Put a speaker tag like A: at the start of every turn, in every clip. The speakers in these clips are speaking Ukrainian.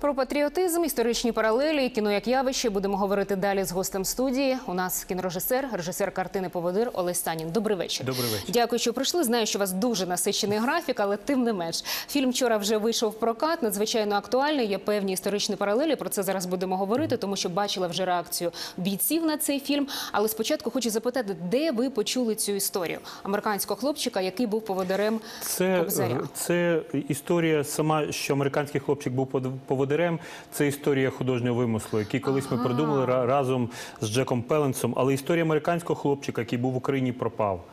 A: Про патріотизм, історичні паралелі, кіно як явище будемо говорити далі з гостем студії. У нас кінорежисер, режисер картини Поводир Олесь Станін. Добрий вечір.
B: Добрий вечір.
A: Дякую, що прийшли. Знаю, що у вас дуже насичений графік, але тим не менш. Фільм вчора вже вийшов в прокат, надзвичайно актуальний. Є певні історичні паралелі. Про це зараз будемо говорити, тому що бачила вже реакцію бійців на цей фільм. Але спочатку хочу запитати, де ви почули цю історію американського хлопчика, який був поводирем
B: Це,
A: Кобзаря?
B: це історія сама, що американський хлопчик був под- поводирем. Це історія художнього вимислу, який колись ми придумали разом з Джеком Пеленсом. Але історія американського хлопчика, який був в Україні, пропав.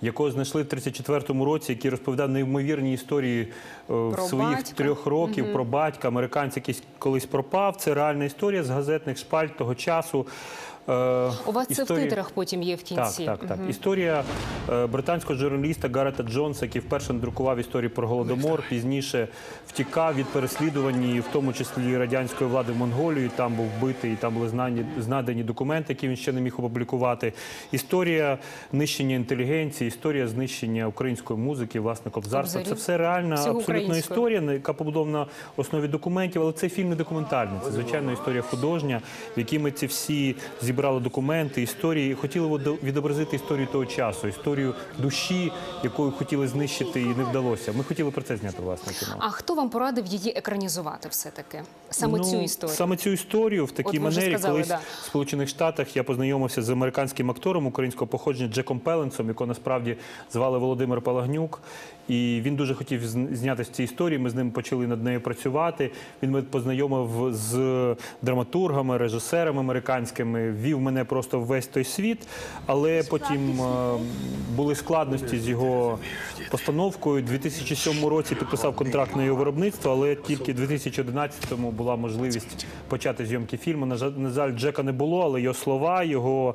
B: Якого знайшли в 34-му році, який розповідав неймовірні історії е, в своїх
A: батька.
B: трьох років про батька. Американець якийсь колись пропав. Це реальна історія з газетних шпальт того часу. Е,
A: У вас це в титрах потім є в кінці.
B: Так, так, так. Історія е, британського журналіста Гарета Джонса, який вперше надрукував історію про голодомор, пізніше втікав від переслідувань, в тому числі радянської влади в Монголії. Там був вбитий, там були знані, знадані документи, які він ще не міг опублікувати. Історія нищення інтелігенції, історія знищення української музики, власне, кобзарства. Це все реальна абсолютно історія, яка побудована на основі документів, але цей фільм не документальний. Це звичайно історія художня, в якій ми ці всі зібрали документи, історії, хотіли от відобразити історію того часу, історію душі, якою хотіли знищити, і не вдалося. Ми хотіли про це зняти власне кіно.
A: А хто вам порадив її екранізувати все-таки? Саме
B: Ну,
A: цю історію?
B: Саме цю історію в такій
A: От
B: манері,
A: сказали,
B: колись
A: да.
B: в Сполучених Штатах я познайомився з американським актором українського походження Джеком Пеленсом, якого насправді звали Володимир Палагнюк. І він дуже хотів з- зняти з цій історії. Ми з ним почали над нею працювати. Він мене познайомив з драматургами, режисерами американськими, вів мене просто в весь той світ. Але потім е, були складності з його постановкою. У 2007 році підписав контракт на його виробництво, але тільки у 2011-му була можливість почати зйомки фільму. На жаль, Джека не було, але його слова, його.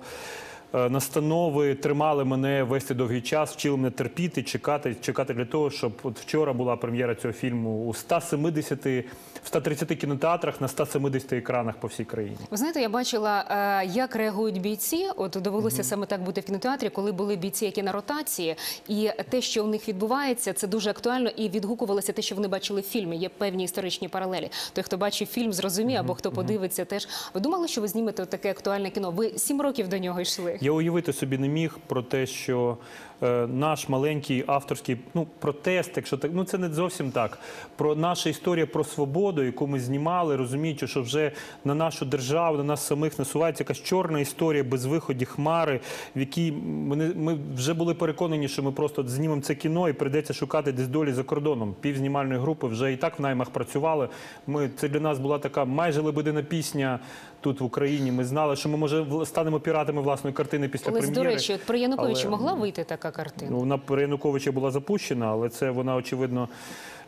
B: Е, Настанови тримали мене вести довгий час, вчили мене терпіти, чекати, чекати для того, щоб от вчора була прем'єра цього фільму у 170, в 130 кінотеатрах на 170 екранах по всій країні.
A: Ви знаєте, я бачила, е, як реагують бійці. От довелося саме так бути в кінотеатрі, коли були бійці, які на ротації, і те, що у них відбувається, це дуже актуально і відгукувалося те, що вони бачили в фільмі. Є певні історичні паралелі. Той, хто бачив фільм, зрозуміє, або хто подивиться, теж ви думали, що ви знімете таке актуальне кіно? Ви сім років до нього йшли.
B: Я уявити собі не міг про те, що е, наш маленький авторський ну, протест, якщо так, ну це не зовсім так. Про наша історія про свободу, яку ми знімали, розуміючи, що вже на нашу державу, на нас самих насувається якась чорна історія без виході хмари, в якій ми, ми вже були переконані, що ми просто знімемо це кіно і прийдеться шукати десь долі за кордоном. Пів знімальної групи вже і так в наймах працювали. Ми це для нас була така майже лебедина пісня тут в Україні. Ми знали, що ми може станемо піратами власної картини після
A: Олесь, до речі, от при Януковичі
B: але-
A: могла вийти така картина?
B: Ну, вона при Януковича була запущена, але це вона, очевидно,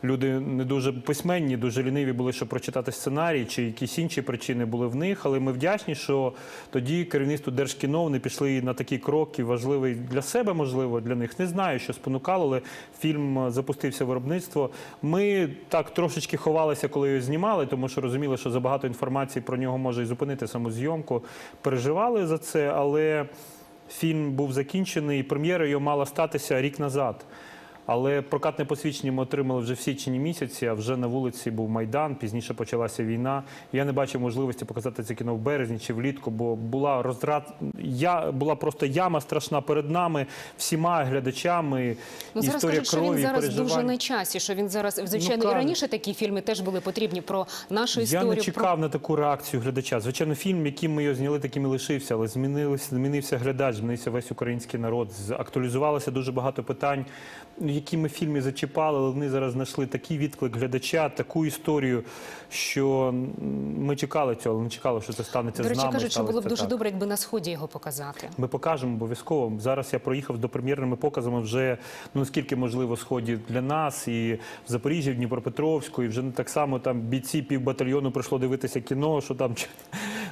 B: люди не дуже письменні, дуже ліниві були, щоб прочитати сценарій, чи якісь інші причини були в них. Але ми вдячні, що тоді керівництво Держкіно вони пішли на такі кроки, важливий для себе, можливо, для них. Не знаю, що спонукало, але фільм е, запустився виробництво. Ми так трошечки ховалися, коли його знімали, тому що розуміли, що забагато інформації про нього може і зупинити саму зйомку. Переживали за це, але. Фільм був закінчений, прем'єра його мала статися рік назад. Але прокатне посвідчення ми отримали вже в січні місяці, а вже на вулиці був Майдан, пізніше почалася війна. Я не бачив можливості показати це кіно в березні чи влітку, бо була розрад... я... була просто яма страшна перед нами, всіма глядачами.
A: Ну зараз
B: історія
A: кажуть, що
B: крові,
A: він зараз дуже на часі. Що він зараз звичайно і раніше такі фільми теж були потрібні про нашу
B: Я
A: історію.
B: не
A: про
B: чекав на таку реакцію глядача. Звичайно, фільм, яким ми його зняли, таким і лишився, але змінився, змінився глядач, змінився весь український народ. Актуалізувалося дуже багато питань, які ми в фільмі зачіпали, але вони зараз знайшли такий відклик глядача, таку історію, що ми чекали цього, але не чекали, що це станеться
A: До речі,
B: з нами.
A: кажуть, що було б дуже
B: так.
A: добре, якби на сході його показати.
B: Ми покажемо обов'язково. Зараз я проїхав з допрем'єрними показами вже ну наскільки можливо сході для нас і в Запоріжжі, в Дніпропетровську, і вже не так само там бійці півбатальйону прийшло дивитися кіно, що там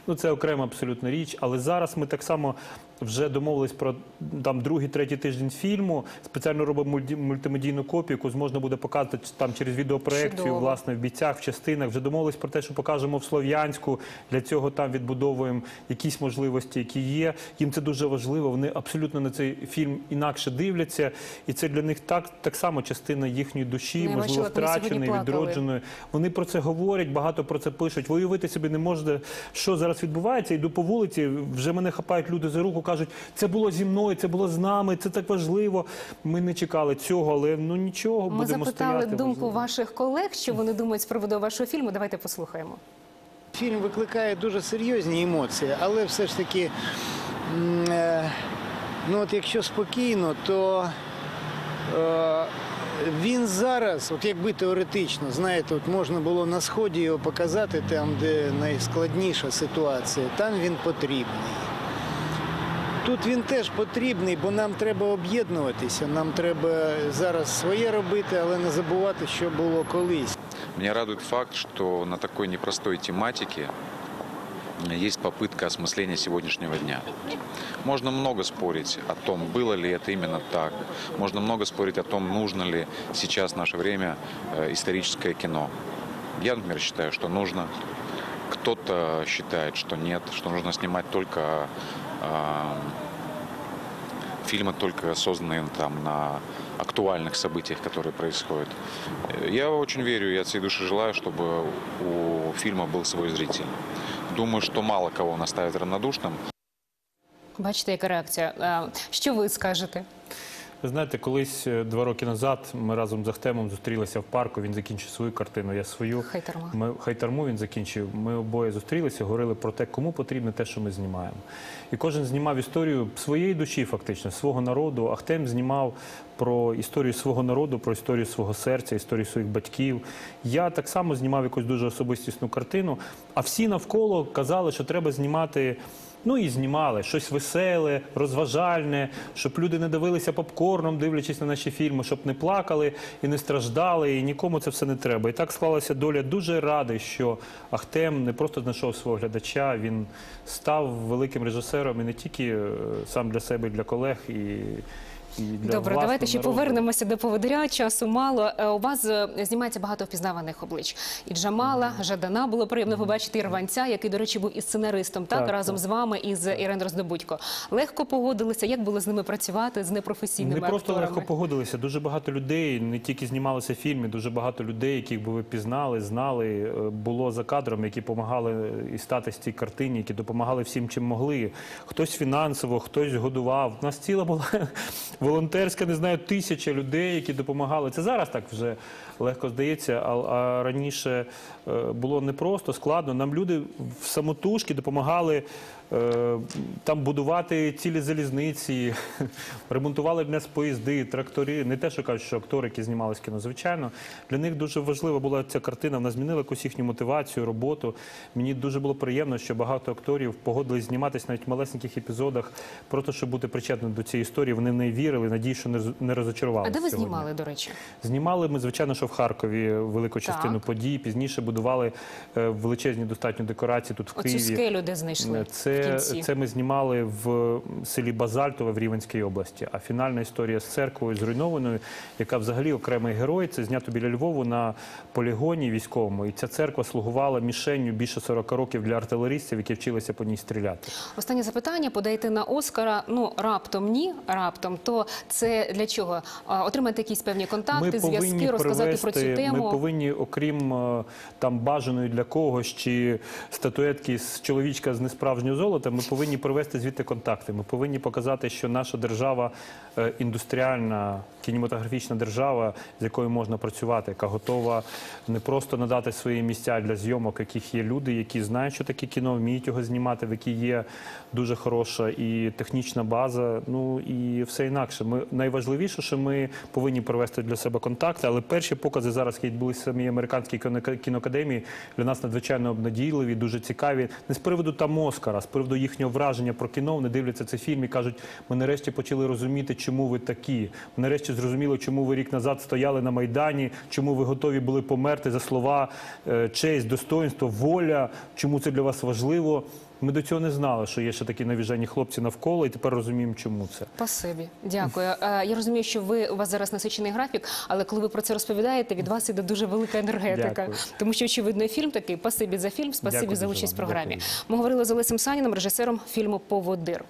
B: ну це окрема абсолютно річ. Але зараз ми так само вже домовились про там другий, третій тиждень фільму. Спеціально робимо мультимедійну копію, яку зможна буде показати там через відеопроекцію, власне, в бійцях, в частинах. Вже домовились про те, що покажемо в Слов'янську. Для цього там відбудовуємо якісь можливості, які є. Їм це дуже важливо. Вони абсолютно на цей фільм інакше дивляться, і це для них так, так само частина їхньої душі,
A: Ну,
B: можливо, втраченої, відродженої. Вони про це говорять, багато про це пишуть. Ви уявити собі не можете, що зараз відбувається. Йду по вулиці, вже мене хапають люди за руку, кажуть, це було зі мною, це було з нами, це так важливо. Ми не чекали цього, але ну нічого,
A: Ми
B: будемо
A: запитали думку
B: важливо.
A: ваших колег, що вони думають з приводу вашого фільму. Давайте послухаємо.
C: Фільм викликає дуже серйозні емоції, але все ж таки, е, ну от якщо спокійно, то е, він зараз, от якби теоретично, знаєте, от можна було на сході його показати, там, де найскладніша ситуація, там він потрібний. Тут він теж потрібний, бо нам треба об'єднуватися, нам треба зараз своє робити, але не забувати, що було колись.
D: Меня радует факт, что на такой непростой тематике есть попытка осмысления сегодняшнего дня. Можно много спорить о том, было ли это именно так. Можно много спорить о том, нужно ли сейчас в наше время э, историческое кино. Я, например, считаю, что нужно. Кто-то считает, что нет, что нужно снимать только э, фильмы, только созданные там на актуальных событиях, которые происходят. Э, Я очень верю и от всей души желаю, чтобы у фильма был свой зритель. Думаю, что мало кого он оставит равнодушным.
A: Бачите, яка реакція? Е, Що ви скажете?
B: Ви знаєте, колись е, два роки назад ми разом з Ахтемом зустрілися в парку. Він закінчив свою картину, я свою.
A: Хайтарма.
B: Ми хайтарму він закінчив. Ми обоє зустрілися, говорили про те, кому потрібно те, що ми знімаємо. І кожен знімав історію своєї душі, фактично, свого народу. Ахтем знімав про історію свого народу, про історію свого серця, історію своїх батьків. Я так само знімав якусь дуже особистісну картину. А всі навколо казали, що треба знімати. Ну і знімали щось веселе, розважальне, щоб люди не дивилися попкорном, дивлячись на наші фільми, щоб не плакали і не страждали, і нікому це все не треба. І так склалася доля. Дуже радий, що Ахтем не просто знайшов свого глядача, він став великим режисером і не тільки е, сам для себе, і для колег і. І для
A: Добре, давайте ще
B: народу.
A: повернемося до поводиря. Часу мало. Е, У вас е, знімається багато впізнаваних облич. І Джамала, Жадана було приємно побачити Ірванця, який, до речі, був і сценаристом, так,
B: Так,
A: разом
B: так.
A: з вами і з Ірен Роздобудько. Легко погодилися. Як було з ними працювати з непрофесійними
B: Не просто
A: акторами?
B: легко погодилися. Дуже багато людей не тільки знімалися в фільмі, дуже багато людей, яких би ви пізнали, знали, е, було за кадром, які допомагали і стати з цій картині, які допомагали всім, чим могли. Хтось фінансово, хтось годував. У нас ціла була волонтерська, не знаю, тисяча людей, які допомагали. Це зараз так вже легко здається, а, раніше е, було непросто, складно. Нам люди в самотужки допомагали. Е, Там будувати цілі залізниці, ремонтували для нас поїзди, трактори. Не те, що кажуть, що актори, які знімалися в кіно, звичайно. Для них дуже важлива була ця картина. Вона змінила якусь їхню мотивацію, роботу. Мені дуже було приємно, що багато акторів погодились зніматися навіть в малесеньких епізодах, просто щоб бути причетним до цієї історії. Вони в неї вірили, надію, що не роз- не розочарувалися.
A: А де ви
B: сьогодні.
A: знімали, до речі?
B: Знімали ми, звичайно, що в Харкові велику частину
A: Так.
B: подій. Пізніше будували е, величезні достатньо декорації тут в
A: Оцю
B: Києві.
A: скелю, де знайшли в кінці.
B: це ми знімали в селі Базальтове в Рівенській області. А фінальна історія з церквою зруйнованою, яка взагалі окремий герой, це знято біля Львову на полігоні військовому. І ця церква слугувала мішенню більше 40 років для артилеристів, які вчилися по ній стріляти.
A: Останнє запитання подаєте на Оскара. Ну раптом ні, раптом. То це для чого? Отримати якісь певні контакти, зв'язки, розказати про цю тему.
B: Ми повинні, окрім е, там бажаної для когось чи статуетки з чоловічка з несправжнього золота, ми повинні провести звідти контакти. Ми повинні показати, що наша держава е, індустріальна, кінематографічна держава, з якою можна працювати, яка готова не просто надати свої місця для зйомок, яких є люди, які знають, що таке кіно, вміють його знімати, в які є дуже хороша і технічна база. Ну і все інакше. Ми найважливіше, що ми повинні провести для себе контакти. Але перші покази зараз, які відбулися в самій американській кіноакадемії, для нас надзвичайно обнадійливі, дуже цікаві. Не з приводу там Оскара, з приводу їхнього враження про кіно. Вони дивляться цей фільм і кажуть: ми нарешті почали розуміти, чому ви такі. Ми нарешті зрозуміли, чому ви рік назад стояли на майдані, чому ви готові були померти за слова е, честь, достоинство, воля. Чому це для вас важливо? Ми до цього не знали, що є ще такі навіжені хлопці навколо, і тепер розуміємо, чому це.
A: Спасибі, дякую. Е, Я розумію, що ви у вас зараз насичений графік, але коли ви про це розповідаєте, від вас іде дуже велика енергетика.
B: Дякую.
A: Тому що очевидно фільм такий. Спасибі за фільм, спасибі
B: Дякую
A: за участь в програмі.
B: Дякую.
A: Ми говорили з Олесем Саніном, режисером фільму Поводир.